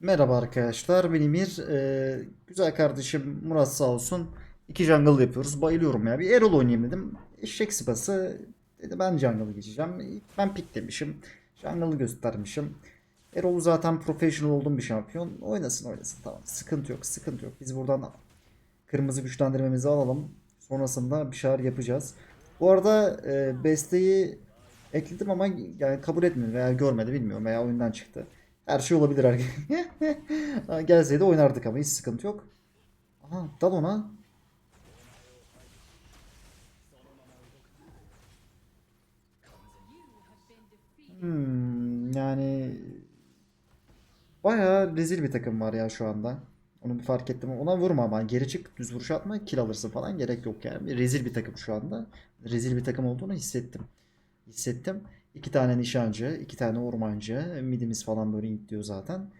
Merhaba arkadaşlar, ben Emir. Ee, güzel kardeşim Murat sağ olsun. İki jungle yapıyoruz. Bayılıyorum ya. Bir Erol oynayayım dedim. Eşek sıpası dedi ben jungle geçeceğim. Ben pick demişim. Jungle'ı göstermişim. Erol zaten professional olduğum bir şampiyon. Oynasın oynasın tamam. Sıkıntı yok sıkıntı yok. Biz buradan kırmızı güçlendirmemizi alalım. Sonrasında bir şeyler yapacağız. Bu arada e, besteyi ekledim ama yani kabul etmedi veya görmedi bilmiyorum veya oyundan çıktı. Her şey olabilir arkadaşlar. Gelseydi oynardık ama hiç sıkıntı yok. Aha dal ona. Hmm, yani bayağı rezil bir takım var ya şu anda. Onu bir fark ettim. Ona vurma ama geri çık düz vuruş atma kill alırsın falan gerek yok yani. Rezil bir takım şu anda. Rezil bir takım olduğunu hissettim. Hissettim. İki tane nişancı, iki tane ormancı, midimiz falan böyle intliyor zaten.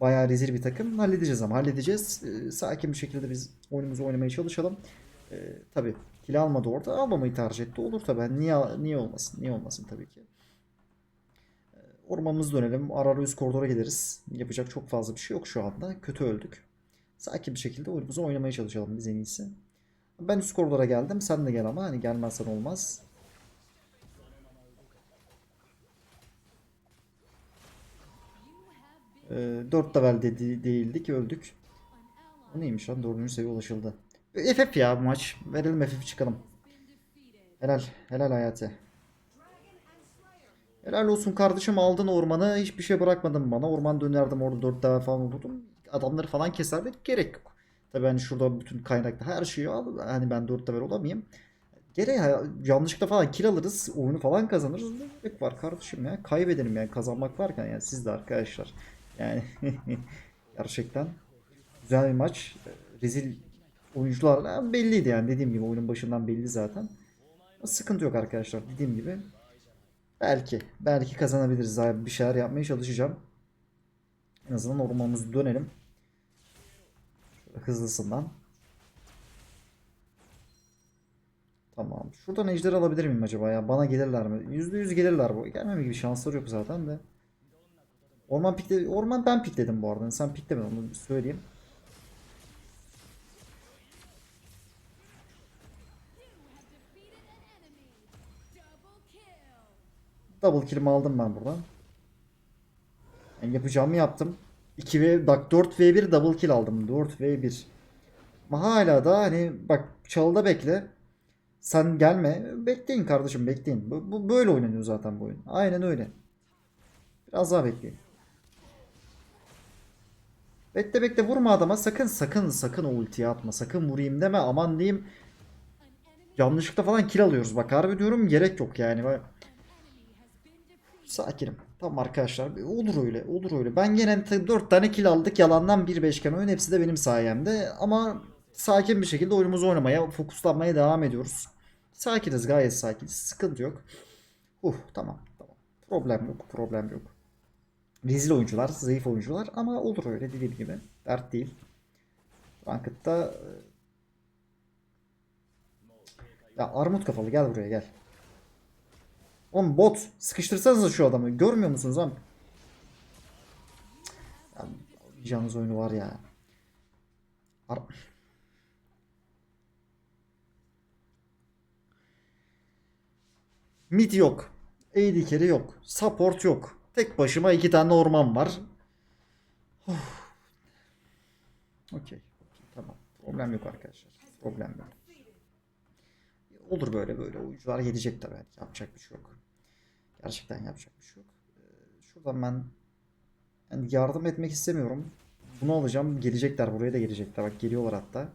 Bayağı rezil bir takım. Halledeceğiz ama halledeceğiz. Ee, sakin bir şekilde biz oyunumuzu oynamaya çalışalım. Ee, tabii kill almadı orada. Almamayı tercih etti. Olur tabii. Niye, niye olmasın? Niye olmasın tabii ki. Ee, Ormanımızı dönelim. Ara ara üst koridora gideriz. Yapacak çok fazla bir şey yok şu anda. Kötü öldük. Sakin bir şekilde oyunumuzu oynamaya çalışalım biz en iyisi. Ben üst koridora geldim. Sen de gel ama hani gelmezsen olmaz. Ee, 4 level dedi, değildik öldük. O neymiş lan 4. seviye ulaşıldı. FF ya bu maç. Verelim FF çıkalım. Helal. Helal hayatı. Helal olsun kardeşim aldın ormanı. Hiçbir şey bırakmadın bana. Orman dönerdim orada 4 level falan vurdum. Adamları falan keserdik. Gerek yok. Tabii hani şurada bütün kaynakta her şeyi al. Hani ben 4 level olamayayım. Gerek yanlışlıkla falan kill alırız. Oyunu falan kazanırız. Ne var kardeşim ya. Kaybedelim yani kazanmak varken yani siz de arkadaşlar. Yani gerçekten güzel bir maç. Rezil oyuncular yani belliydi yani dediğim gibi oyunun başından belli zaten. Ama sıkıntı yok arkadaşlar dediğim gibi. Belki belki kazanabiliriz abi bir şeyler yapmaya çalışacağım. En azından ormanımızı dönelim. Şöyle hızlısından. Tamam. Şuradan ejder alabilir miyim acaba ya? Bana gelirler mi? %100 gelirler bu. Gelmeme gibi şansları yok zaten de. Orman pikle Orman ben pikledim bu arada. Sen piklemedin onu söyleyeyim. Double kill'imi aldım ben buradan. Yani yapacağımı yaptım. 2 ve bak 4 v 1 double kill aldım. 4 v 1. Ama hala da hani bak çalıda bekle. Sen gelme. Bekleyin kardeşim bekleyin. Bu, bu böyle oynanıyor zaten bu oyun. Aynen öyle. Biraz daha bekleyin. Bekle bekle vurma adama sakın sakın sakın o ultiyi atma. Sakın vurayım deme aman diyeyim. Yanlışlıkla falan kill alıyoruz. Bak harbi diyorum gerek yok yani. Sakinim. Tamam arkadaşlar. Olur öyle. Olur öyle. Ben gene 4 tane kill aldık. Yalandan bir beşgen oyun. Hepsi de benim sayemde. Ama sakin bir şekilde oyunumuzu oynamaya, fokuslanmaya devam ediyoruz. Sakiniz. Gayet sakiniz. Sıkıntı yok. Uh tamam. Tamam. Problem yok. Problem yok. Rezil oyuncular, zayıf oyuncular ama olur öyle dediğim gibi. Dert değil. Ranked'da e, ya armut kafalı gel buraya gel. Oğlum bot sıkıştırsanız şu adamı. Görmüyor musunuz lan? Ya, oynayacağınız oyunu var ya. Ar Mid yok. AD carry yok. Support yok. Tek başıma iki tane orman var. Of. Okey. Tamam. Problem yok arkadaşlar. Problem yok. Olur böyle böyle. Oyuncular gelecek tabii. Yapacak bir şey yok. Gerçekten yapacak bir şey yok. Ee, Şuradan ben yani yardım etmek istemiyorum. Bunu alacağım. Gelecekler. Buraya da gelecekler. Bak geliyorlar hatta.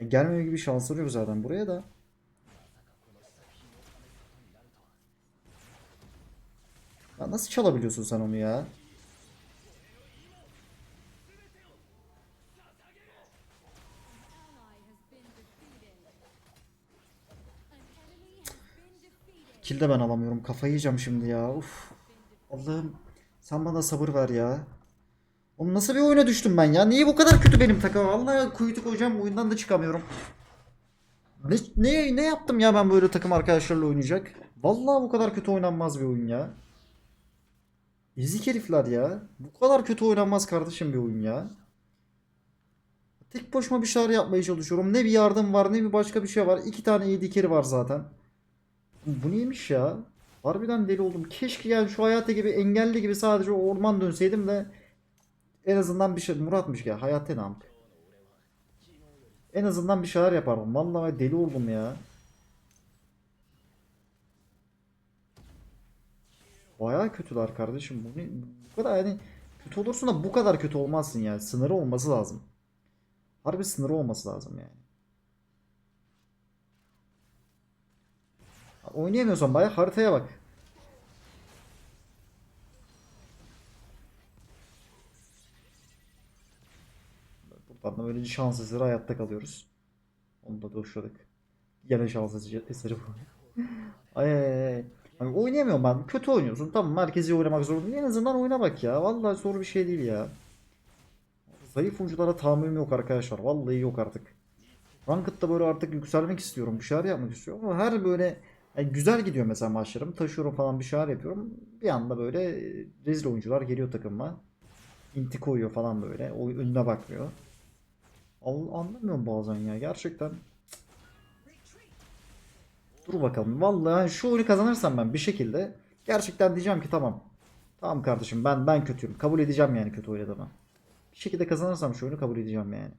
Yani gelmeme gibi şansları yok zaten buraya da. Ya nasıl çalabiliyorsun sen onu ya? Kill de ben alamıyorum. Kafayı yiyeceğim şimdi ya. Uf. Allah'ım sen bana sabır ver ya. Oğlum nasıl bir oyuna düştüm ben ya? Niye bu kadar kötü benim takım? Vallahi kuytu koyacağım oyundan da çıkamıyorum. Ne, ne, ne yaptım ya ben böyle takım arkadaşlarla oynayacak? Vallahi bu kadar kötü oynanmaz bir oyun ya. Ezik herifler ya. Bu kadar kötü oynanmaz kardeşim bir oyun ya. Tek başıma bir şeyler yapmaya çalışıyorum. Ne bir yardım var ne bir başka bir şey var. İki tane iyi dikeri var zaten. Bu neymiş ya? Harbiden deli oldum. Keşke yani şu hayata gibi engelli gibi sadece orman dönseydim de en azından bir şey Murat'mış ya hayat nam. En azından bir şeyler yapardım. Vallahi deli oldum ya. Bayağı kötüler kardeşim. Bu? Bu kadar yani kötü olursun da bu kadar kötü olmazsın yani. Sınırı olması lazım. Harbi sınırı olması lazım yani. Oynayamıyorsan bayağı haritaya bak. Buradan da böylece şans eseri hayatta kalıyoruz. Onu da doşladık. Gene şans eseri bu. Ay ay ay. Hani oynayamıyorum ben. Kötü oynuyorsun. Tamam merkezi oynamak zorunda. En azından oyna bak ya. Vallahi zor bir şey değil ya. Zayıf oyunculara tahammülüm yok arkadaşlar. Vallahi yok artık. Ranked'da böyle artık yükselmek istiyorum. Bir şeyler yapmak istiyorum. Ama her böyle yani güzel gidiyor mesela maçlarım. Taşıyorum falan bir şeyler yapıyorum. Bir anda böyle e, rezil oyuncular geliyor takıma. İnti koyuyor falan böyle. O önüne bakmıyor. Anlamıyorum bazen ya. Gerçekten Dur bakalım. Vallahi şu oyunu kazanırsam ben bir şekilde gerçekten diyeceğim ki tamam. Tamam kardeşim ben ben kötüyüm. Kabul edeceğim yani kötü oynadığımı. Bir şekilde kazanırsam şu oyunu kabul edeceğim yani.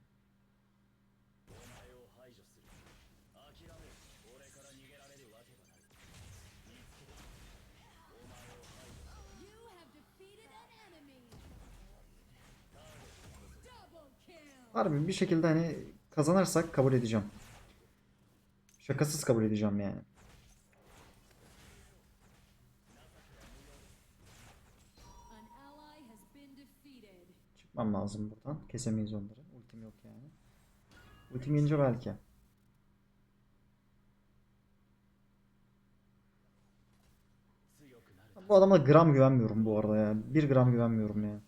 Harbi bir şekilde hani kazanırsak kabul edeceğim. Şakasız kabul edeceğim yani. Çıkmam lazım buradan. Kesemeyiz onları. Ultim yok yani. Ultim gelince belki. Bu adama gram güvenmiyorum bu arada ya. Bir gram güvenmiyorum ya.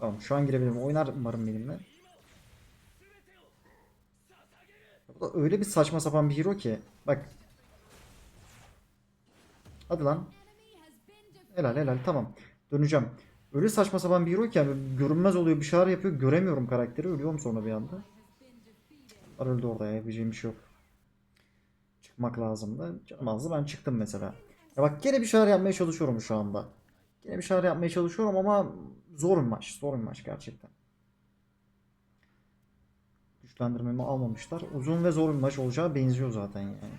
Tamam şu an girebilirim. Oynar umarım benimle. Bu da öyle bir saçma sapan bir hero ki. Bak. Hadi lan. Helal helal tamam. Döneceğim. Öyle saçma sapan bir hero ki yani görünmez oluyor bir şeyler yapıyor. Göremiyorum karakteri. Ölüyorum sonra bir anda. Öldü orada ya. Yapacağım bir şey yok. Çıkmak lazımdı. Canım azdı ben çıktım mesela. Ya bak gene bir şeyler yapmaya çalışıyorum şu anda. Gene bir şeyler yapmaya çalışıyorum ama zor bir maç. Zor bir maç gerçekten. Güçlendirmemi almamışlar. Uzun ve zor bir maç olacağı benziyor zaten yani.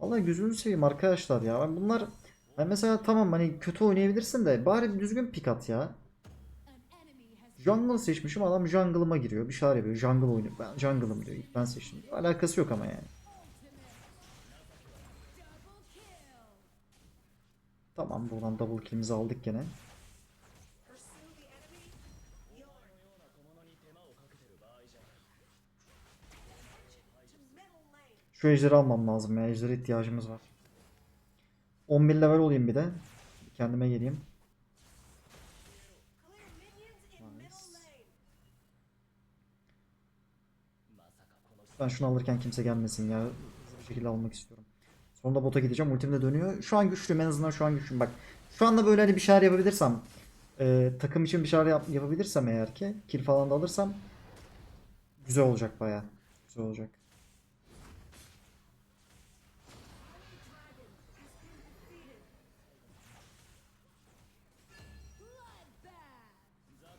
Vallahi gözünüzü seveyim arkadaşlar ya. Bunlar ben mesela tamam hani kötü oynayabilirsin de bari bir düzgün pick at ya. Jungle seçmişim adam jungle'ıma giriyor. Bir şeyler yapıyor. Jungle oynuyor. Ben jungle'ım diyor. Ben seçtim. Alakası yok ama yani. Tamam buradan double kill'imizi aldık gene. Şu ejderi almam lazım ya. Ejdere ihtiyacımız var. 11 level olayım bir de. Kendime geleyim. Ben şunu alırken kimse gelmesin ya. Bir şekilde almak istiyorum. Sonra bota gideceğim. Ultim de dönüyor. Şu an güçlüyüm. En azından şu an güçlüyüm. Bak. Şu anda böyle hani bir şeyler yapabilirsem. e, takım için bir şeyler yap- yapabilirsem eğer ki. Kill falan da alırsam. Güzel olacak baya. Güzel olacak.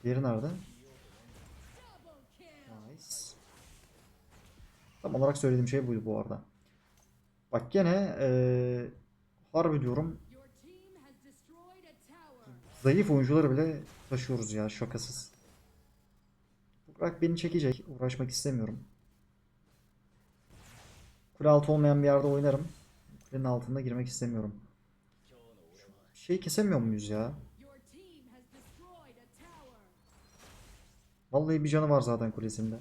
Diğeri nerede? Nice. Tam olarak söylediğim şey buydu bu arada. Bak gene eee harbi diyorum zayıf oyuncuları bile taşıyoruz ya şakasız. Burak beni çekecek. Uğraşmak istemiyorum. Kule altı olmayan bir yerde oynarım. Kulenin altında girmek istemiyorum. Şey kesemiyor muyuz ya? Vallahi bir canı var zaten kulesinde.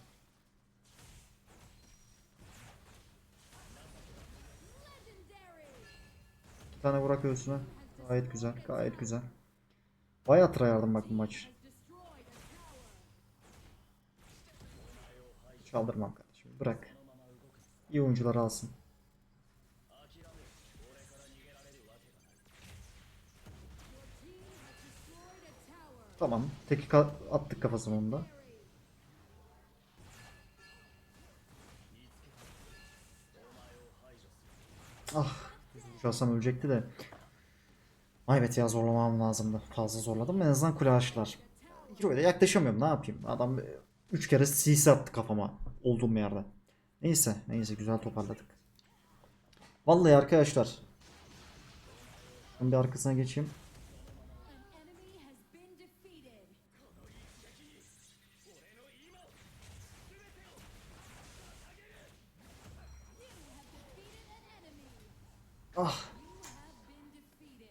İki tane vurak göğsüne. Gayet güzel. Gayet güzel. Bayağı tryhard'ım bak bu maç. Çaldırmam kardeşim. Bırak. İyi oyuncular alsın. Tamam. Teki attık kafasına onda. Şahsam ölecekti de. Ay evet ya zorlamam lazımdı. Fazla zorladım. En azından kule açtılar. Hero'ya yaklaşamıyorum. Ne yapayım? Adam 3 kere CC attı kafama. Olduğum yerde. Neyse. Neyse güzel toparladık. Vallahi arkadaşlar. Ben bir arkasına geçeyim. Ah.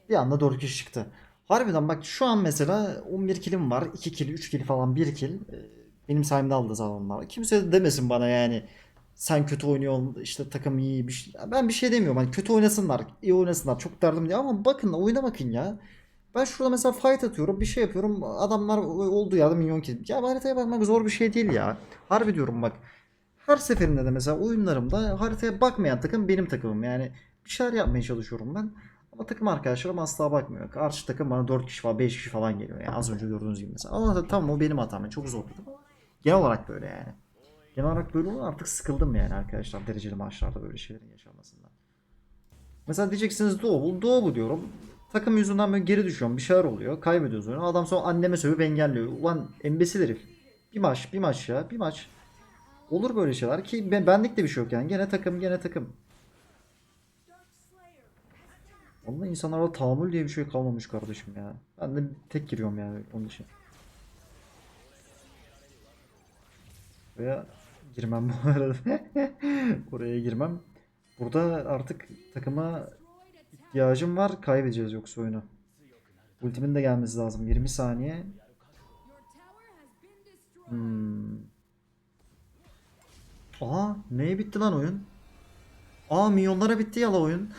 Bir anda 4 kişi çıktı. Harbiden bak şu an mesela 11 kilim var. 2 kill, 3 kill falan 1 kill. Ee, Benim sayemde aldı zaten onlar. Kimse de demesin bana yani sen kötü oynuyorsun işte takım iyi bir şey. Ben bir şey demiyorum. Hani kötü oynasınlar, iyi oynasınlar. Çok derdim diye ama bakın oyuna bakın ya. Ben şurada mesela fight atıyorum, bir şey yapıyorum. Adamlar olduğu yerde milyon kill. Ya haritaya bakmak zor bir şey değil ya. Harbi diyorum bak. Her seferinde de mesela oyunlarımda haritaya bakmayan takım benim takımım. Yani bir şeyler yapmaya çalışıyorum ben. Ama takım arkadaşlarım asla bakmıyor. Karşı takım bana 4 kişi falan 5 kişi falan geliyor. Yani az önce gördüğünüz gibi mesela. Ama tamam o benim hatam. Ben çok zorladım ama genel olarak böyle yani. Genel olarak böyle olur artık sıkıldım yani arkadaşlar dereceli maçlarda böyle şeylerin yaşanmasından. Mesela diyeceksiniz Doğu bu, Doğu diyorum. Takım yüzünden böyle geri düşüyorum. Bir şeyler oluyor. Kaybediyoruz oyunu. Adam sonra anneme sövüp engelliyor. Ulan embesil herif. Bir maç, bir maç ya. Bir maç. Olur böyle şeyler ki ben, benlik de bir şey yok yani. Gene takım, gene takım. Vallahi insanlarda tahammül diye bir şey kalmamış kardeşim ya. Ben de tek giriyorum yani onun için. Oraya girmem bu arada. Oraya girmem. Burada artık takıma ihtiyacım var. Kaybedeceğiz yoksa oyunu. Ultimin de gelmesi lazım. 20 saniye. Hmm. Aa neye bitti lan oyun? Aa milyonlara bitti ya la oyun.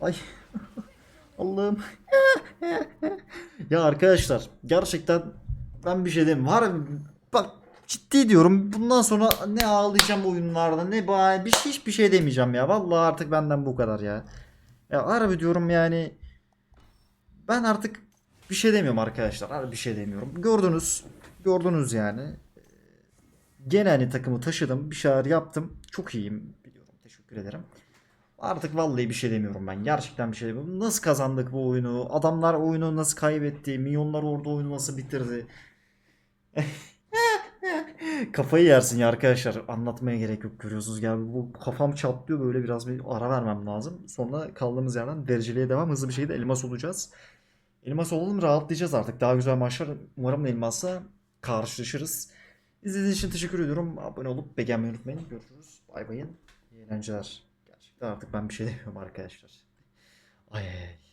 Ay Allah'ım. ya arkadaşlar gerçekten ben bir şey diyeyim. Var bak ciddi diyorum. Bundan sonra ne ağlayacağım oyunlarda ne bir şey hiçbir şey demeyeceğim ya. Vallahi artık benden bu kadar ya. Ya harbi diyorum yani ben artık bir şey demiyorum arkadaşlar. Harbi bir şey demiyorum. Gördünüz. Gördünüz yani. Gene hani takımı taşıdım. Bir şeyler yaptım. Çok iyiyim. Biliyorum. Teşekkür ederim. Artık vallahi bir şey demiyorum ben. Gerçekten bir şey demiyorum. Nasıl kazandık bu oyunu? Adamlar oyunu nasıl kaybetti? Milyonlar orada oyunu nasıl bitirdi? Kafayı yersin ya arkadaşlar. Anlatmaya gerek yok görüyorsunuz. Yani bu kafam çatlıyor böyle biraz bir ara vermem lazım. Sonra kaldığımız yerden dereceliğe devam hızlı bir şekilde elmas olacağız. Elmas olalım rahatlayacağız artık. Daha güzel maçlar umarım elmasla karşılaşırız. İzlediğiniz için teşekkür ediyorum. Abone olup beğenmeyi unutmayın. Görüşürüz. Bay bayın. İyi eğlenceler. Artık ben bir şey demiyorum arkadaşlar. Ay ay.